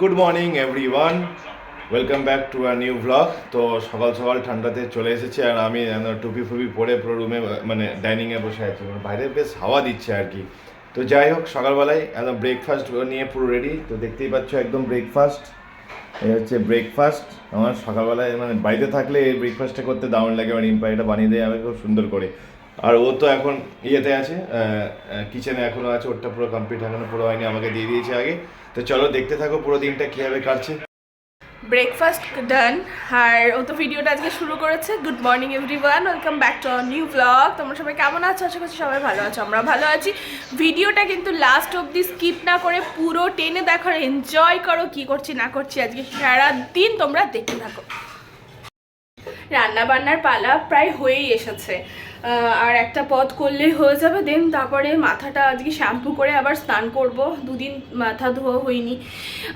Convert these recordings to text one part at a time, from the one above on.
Good morning everyone welcome back to our new blog তো সকাল সকাল ঠান্ডাতে চলে এসেছে আর আমি টুপি ফুপি পরে পুরো রুমে মানে ডাইনিংয়ে বসে আছি। মানে বাইরে বেশ হাওয়া দিচ্ছে আর কি। তো যাই হোক, সকালবেলায় একদম ব্রেকফাস্ট নিয়ে পুরো রেডি তো দেখতেই পাচ্ছ একদম ব্রেকফাস্ট এই হচ্ছে ব্রেকফাস্ট আমার সকালবেলায় মানে বাড়িতে থাকলে এই ব্রেকফাস্টটা করতে দারুণ লাগে। মানে ইম্পা বানিয়ে দেয় আমি খুব সুন্দর করে। আর ও তো এখন ইয়েতে আছে কিচেনে এখনও আছে, ওরটা পুরো কমপ্লিট এখনও পুরো হয়নি, আমাকে দিয়ে দিয়েছে আগে। তো চলো দেখতে থাকো পুরো দিনটা কীভাবে কাটছে। ব্রেকফাস্ট ডান আর ও তো ভিডিওটা আজকে শুরু করেছে। Good morning everyone welcome back to our new blog তোমরা সবাই কেমন আছো? আশা করছি সবাই ভালো আছো আমরা ভালো আছি। ভিডিওটা কিন্তু লাস্ট অবধি স্কিপ না করে পুরো টেনে দেখো এনজয় করো কি করছি, না করছি আজকে সারা দিন তোমরা দেখতে থাকো। রান্না বান্নার পালা প্রায় হয়েই এসেছে। আর একটা পথ করলেই হয়ে যাবে দেন তারপরে মাথাটা আজকে শ্যাম্পু করে আবার স্নান করব। দুদিন মাথা ধোয়া হয়নি।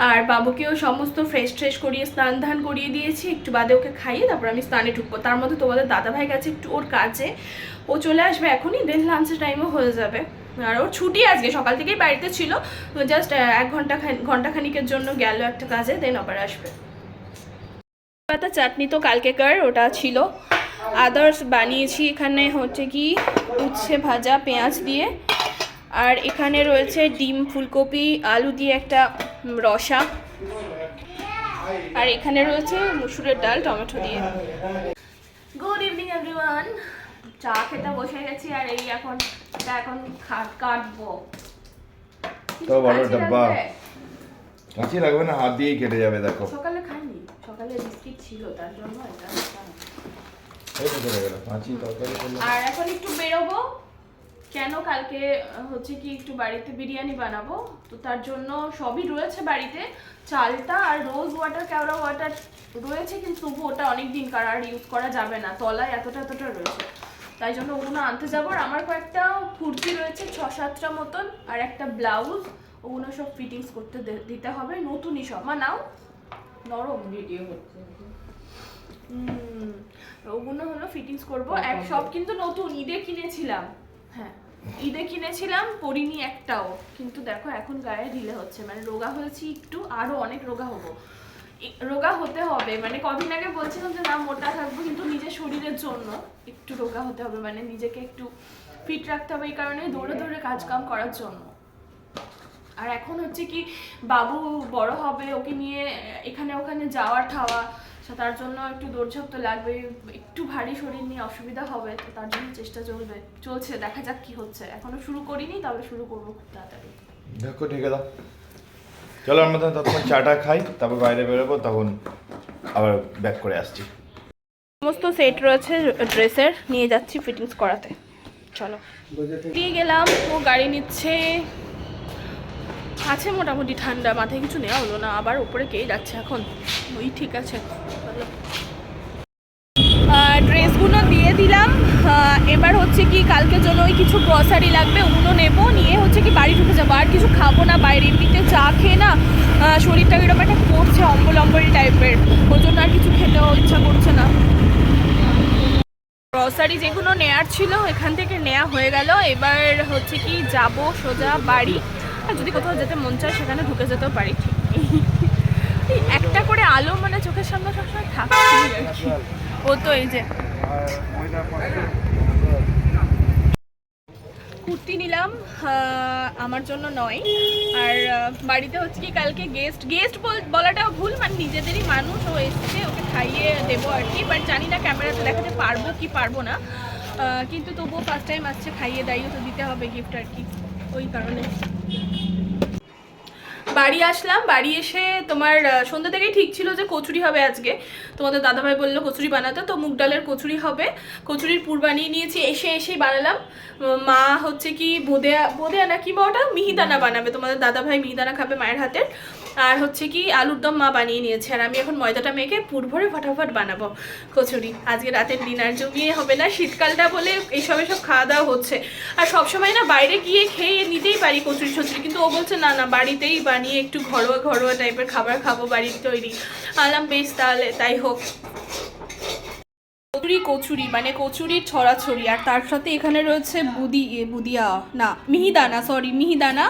আর বাবুকেও সমস্ত ফ্রেশ ট্রেশ করিয়ে, স্নান ধান করিয়ে দিয়েছি। একটু বাদে ওকে খাইয়ে তারপর আমি স্নানে ঢুকবো। তার মধ্যে তোমাদের দাদাভাই গেছে একটু ওর কাজে। ও চলে আসবে এখনই দেন লাঞ্চের টাইমও হয়ে যাবে। আর ওর ছুটি আজকে, সকাল থেকেই বাড়িতে ছিল। জাস্ট এক ঘণ্টা ঘণ্টা খানিকের জন্য গেল একটা কাজে দেন আবার আসবে। পাতা চাটনি তো কালকেকার, ওটা ছিল। আদার্স বানিয়েছি এখানে হচ্ছে কি উচ্ছে ভাজা পেঁয়াজ দিয়ে। আর এখানে রয়েছে ডিম ফুলকপি আলু দিয়ে একটা রসা। আর এখানে রয়েছে মুসুরের ডাল টমেটো দিয়ে। গুড ইভিনিং এভরিওয়ান চা খেতে বসে গেছি আর এই এখন এটা এখন খা- কাটবো। তো বড় ডাব্বা। কাঁচি লাগবে না? হাত দিয়েই কেটে যাবে দেখো। সকালে খাইনি। সকালে বিস্কিট ছিল তার জন্য এটা খেলাম। এই তো চলে গেল কাঁচি তরকারি করলে আর এখন একটু বেরোবো। কেন কালকে হচ্ছে কি একটু বাড়িতে বিরিয়ানি বানাবো? তো তার জন্য সবই রয়েছে বাড়িতে। চালটা আর রোজ ওয়াটার, কেওড়া ওয়াটার রয়েছে, কিন্তু তবু ওটা অনেক দিন কার আর ইউজ করা যাবে না। তলায় এতটা এতটা রয়েছে। তাই জন্য ওগুলো আনতে যাব। আর আমার কয়েকটা কুর্তি রয়েছে, ছ সাতটা মতন। আর একটা ব্লাউজ। ওগুলো সব ফিটিংস করতে দিতে হবে। নতুনই সব। মা, নাও। নরম ভিডিও হচ্ছে। হুম, ওগুলো হলো ফিটিংস করব। এক সব কিন্তু নতুন ঈদে কিনেছিলাম। হ্যাঁ। ঈদে কিনেছিলাম পরিনি একটাও। কিন্তু দেখো এখন গায়ে ঢিলে হচ্ছে। মানে রোগা হয়েছি একটু আরও অনেক রোগা হব। রোগা হতে হবে। মানে কদিন আগে বলছিলাম যে না মোটা থাকব কিন্তু নিজের শরীরের জন্য একটু রোগা হতে হবে। মানে নিজেকে একটু ফিট রাখতে হবে এই কারণে দৌড়ে দৌড়ে কাজকাম করার জন্য। আর এখন হচ্ছে কি বাবু বড় হবে ওকে নিয়ে এখানে ওখানে যাওয়া ঠাওয়া তার জন্য একটু দৌড়ঝাঁপ তো লাগবে একটু ভারী শরীর নিয়ে অসুবিধা হবে তো তার জন্য চেষ্টা চলবে চলছে দেখা যাক কি হচ্ছে। এখনও শুরু করিনি তবে শুরু করব খুব তাড়াতাড়ি। দেখো ঢেকে দাও চলো আমরা তাহলে ততক্ষণ চাটা খাই তারপর বাইরে বেরোবো তখন আবার ব্যাক করে আসছি। সমস্ত সেট রয়েছে ড্রেসের নিয়ে যাচ্ছি ফিটিংস করাতে। চলো। দিয়ে গেলাম ও গাড়ি নিচ্ছে। আছে মোটামুটি ঠান্ডা, মাথায় কিছু নেওয়া হলো না, আবার উপরে কে যাচ্ছে এখন? ওই ঠিক আছে। ড্রেসগুলো দিয়ে দিলাম। এবার হচ্ছে কি কালকের জন্য ওই কিছু গ্রসারি লাগবে, ওগুলো নেব, নিয়ে হচ্ছে কি বাড়ি ঢুকে যাব। আর কিছু খাব না, বাইরে এমনিতে চা খেয়ে না শরীরটা কীরকম একটা করছে অম্বল অম্বল টাইপের ওই জন্য আর কিছু খেতেও ইচ্ছা করছে না। গ্রসারি যেগুলো নেয়ার ছিল, এখান থেকে নেওয়া হয়ে গেল। এবার হচ্ছে কি যাব সোজা বাড়ি। আর যদি কোথাও যেতে মন চায়, সেখানে ঢুকে যেতেও পারি, ঠিক একটা করে আলো মানে চোখের সামনে সবসময় থাকছে আর কি ও তো এই যে। কুর্তি নিলাম আমার জন্য নয়। আর বাড়িতে হচ্ছে কি, কালকে গেস্ট গেস্ট বলাটা ভুল মানে নিজেদেরই মানুষ, ও এসছে, ওকে খাইয়ে দেবো আর কি বাট জানি না ক্যামেরাতে দেখাতে পারব কি পারব না। কিন্তু তবুও ফার্স্ট টাইম আসছে, খাইয়ে দাইও তো দিতে হবে গিফট আর কি। ওই কারণে। বাড়ি আসলাম, বাড়ি এসে তোমার সন্ধ্যা থেকেই ঠিক ছিল যে কচুরি হবে আজকে। তোমাদের দাদাভাই বলল, কচুরি বানাতে। তো মুগ ডালের কচুরি হবে। কচুরির পুর বানিয়ে নিয়েছি, এসে এসেই বানালাম। মা হচ্ছে কি বোদেয়া বোদেয়া না কি বা ওটা মিহিদানা বানাবে। তোমাদের দাদাভাই মিহিদানা খাবে মায়ের হাতের। আর হচ্ছে কি আলুর দম মা বানিয়ে নিয়েছে, আর আমি এখন ময়দাটা মেখে পুর ভরে ফটাফট বানাবো কচুরি। আজকে রাতের ডিনার জমিয়ে হবে না, শীতকালটা বলে এইসব এসব খাওয়া দাওয়া হচ্ছে। আর সবসময় না বাইরে গিয়ে খেয়ে নিতেই পারি কচুরি ছচুরি কিন্তু ও বলছে, না না, বাড়িতেই বানিয়ে একটু ঘরোয়া ঘরোয়া টাইপের খাবার খাব বাড়ির তৈরি। আলাম বেশ তাহলে, তাই হোক। কচুরি কচুরি মানে কচুরির ছড়াছড়ি, আর তার সাথে এখানে রয়েছে বুদি বুদিয়া, না, মিহিদানা সরি মিহিদানা,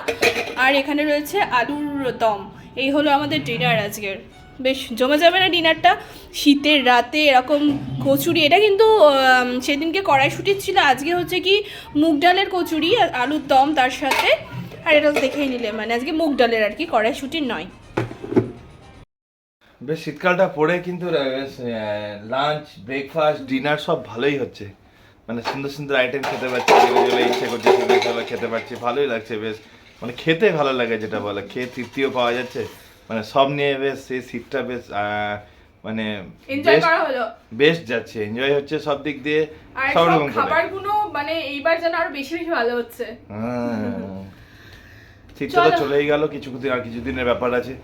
আর এখানে রয়েছে আলুর দম। এই হলো আমাদের ডিনার আজকের। বেশ, জমে যাবে না ডিনারটা শীতের রাতে এরকম কচুরি, এটা কিন্তু সেদিনকে কড়াইশুটির ছিল, আজকে হচ্ছে কি মুগ ডালের কচুরি আলুর দম তার সাথে। আর এটা দেখেই নিলে মানে আজকে মুগ ডালের আর কি কড়াইশুটির নয়। বেশ, শীতকালটা পড়ে কিন্তু লাঞ্চ ব্রেকফাস্ট ডিনার সব ভালোই হচ্ছে। মানে সুন্দর সুন্দর আইটেম খেতে যেগুলো ইচ্ছে করছে খেতে পাচ্ছি ভালোই লাগছে, বেশ। মানে খেতে ভালো লাগে যেটা বলে। খেয়ে তৃপ্তিও পাওয়া যাচ্ছে। মানে সব নিয়ে বেশ সেই শীতটা বেশ মানে এনজয় করা হলো। বেস্ট যাচ্ছে। এনজয় হচ্ছে সব দিক দিয়ে সব রকম খাবারগুলো মানে এইবার যেন আরও বেশি বেশি ভালো হচ্ছে। হ্যাঁ। শীতটা তো চলেই গেল। কিছুদিন আর কিছুদিনের ব্যাপার আছে।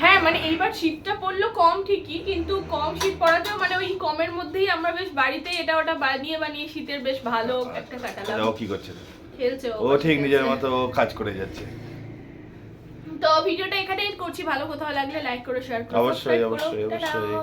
হ্যাঁ মানে এইবার শীতটা পড়ল কম ঠিকই কিন্তু কম শীত পড়াতেও মানে ওই কমের মধ্যেই আমরা বেশ বাড়িতে এটা ওটা বানিয়ে বানিয়ে শীতের বেশ ভালো একটা কাটালাম। কি করছে? খেলছে ও ঠিক নিজের মতো ও কাজ করে যাচ্ছে। তো ভিডিওটা এখানেই করছি। ভালো কোথাও লাগলে লাইক করো শেয়ার করো অবশ্যই, অবশ্যই, অবশ্যই।